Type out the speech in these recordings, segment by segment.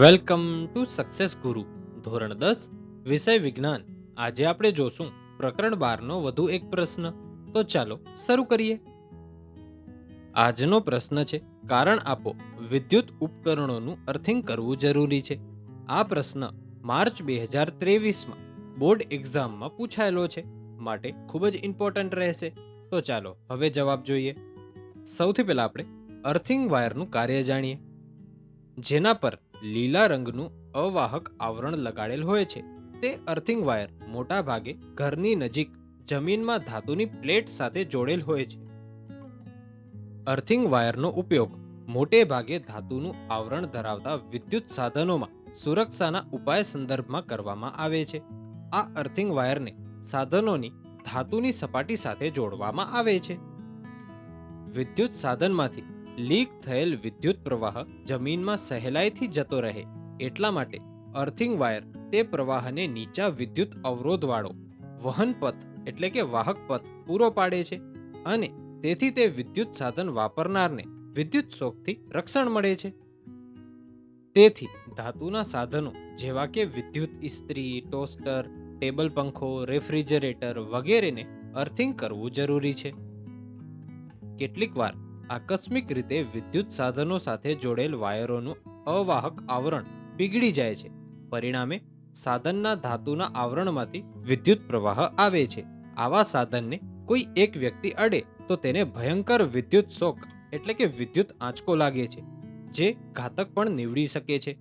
Welcome to success ગુરુ, ધોરણ દસ, વિષય વિજ્ઞાન. આજે આપણે જોશું પ્રકરણ બારનો વધુ એક પ્રશ્ન. તો ચાલો શરૂ કરીએ. આજનો પ્રશ્ન છે, કારણ આપો વિદ્યુત ઉપકરણોનું અર્થિંગ કરવું જરૂરી છે. આ પ્રશ્ન માર્ચ બે હજાર ત્રેવીસમાં બોર્ડ એક્ઝામમાં પૂછાયેલો છે, માટે ખૂબ જ ઇમ્પોર્ટન્ટ રહેશે. તો ચાલો હવે જવાબ જોઈએ. સૌથી પહેલા આપણે અર્થિંગ વાયરનું કાર્ય જાણીએ. જેના પર લીલા રંગનું અવાહક આવરણ લગાડેલ હોય છે. તે અર્થિંગ વાયર મોટા ભાગે ઘરની નજીક જમીનમાં ધાતુની પ્લેટ સાથે જોડેલ હોય છે. અર્થિંગ વાયરનો ઉપયોગ મોટે ભાગે ધાતુનું આવરણ ધરાવતા વિદ્યુત સાધનોમાં સુરક્ષાના ઉપાય સંદર્ભમાં કરવામાં આવે છે. આ અર્થિંગ વાયરને સાધનોની ધાતુની સપાટી સાથે જોડવામાં આવે છે. વિદ્યુત સાધનમાંથી લીક થયેલ વિદ્યુત પ્રવાહ જમીનમાં સહેલાઈથી જતો રહે, એટલા માટે અર્થિંગ વાયર તે પ્રવાહને નીચા વિદ્યુત અવરોધવાળો વહન પથ એટલે કે વાહક પથ પૂરો પાડે છે અને તેથી તે વિદ્યુત સાધન વાપરનારને વિદ્યુત શોકથી રક્ષણ મળે છે. તેથી ધાતુના સાધનો જેવા કે વિદ્યુત ઇસ્ત્રી, ટોસ્ટર, ટેબલ પંખો, રેફ્રિજરેટર વગેરેને અર્થિંગ કરવું જરૂરી છે. કેટલીક વાર આકસ્મિક રીતે વિદ્યુત સાધનો સાથે જોડેલ વાયરોનું અવાહક આવરણ પીગળી જાય છે. પરિણામે સાધનના ધાતુના આવરણમાંથી વિદ્યુત પ્રવાહ આવે છે. આવા સાધનને કોઈ એક વ્યક્તિ અડે તો તેને ભયંકર વિદ્યુત શોક એટલે કે વિદ્યુત આંચકો લાગે છે, જે ઘાતક પણ નીવડી શકે છે.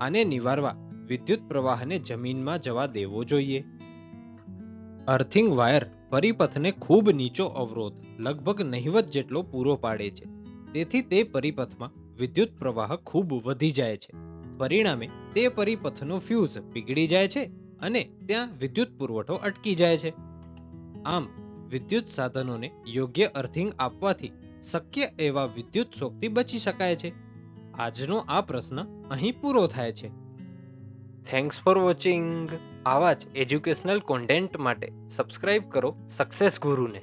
આને નિવારવા વિદ્યુત પ્રવાહને જમીનમાં જવા દેવો જોઈએ. અર્થિંગ વાયર પરિપથને ખૂબ નીચો અવરોધ, લગભગ નહિવત જેટલો પૂરો પાડે છે. તેથી તે પરિપથમાં વિદ્યુત પ્રવાહ ખૂબ વધી જાય છે. પરિણામે તે પરિપથનો ફ્યુઝ પીગળી જાય છે અને ત્યાં વિદ્યુત પુરવઠો અટકી જાય છે. આમ, વિદ્યુત સાધનોને યોગ્ય અર્થિંગ આપવાથી શક્ય એવા વિદ્યુત શોકથી બચી શકાય છે. આજનો આ પ્રશ્ન અહીં પૂરો થાય છે. થેન્ક્સ ફોર વોચિંગ આવા જ એજ્યુકેશનલ કોન્ટેન્ટ માટે સબસ્ક્રાઇબ કરો સક્સેસ ગુરુને.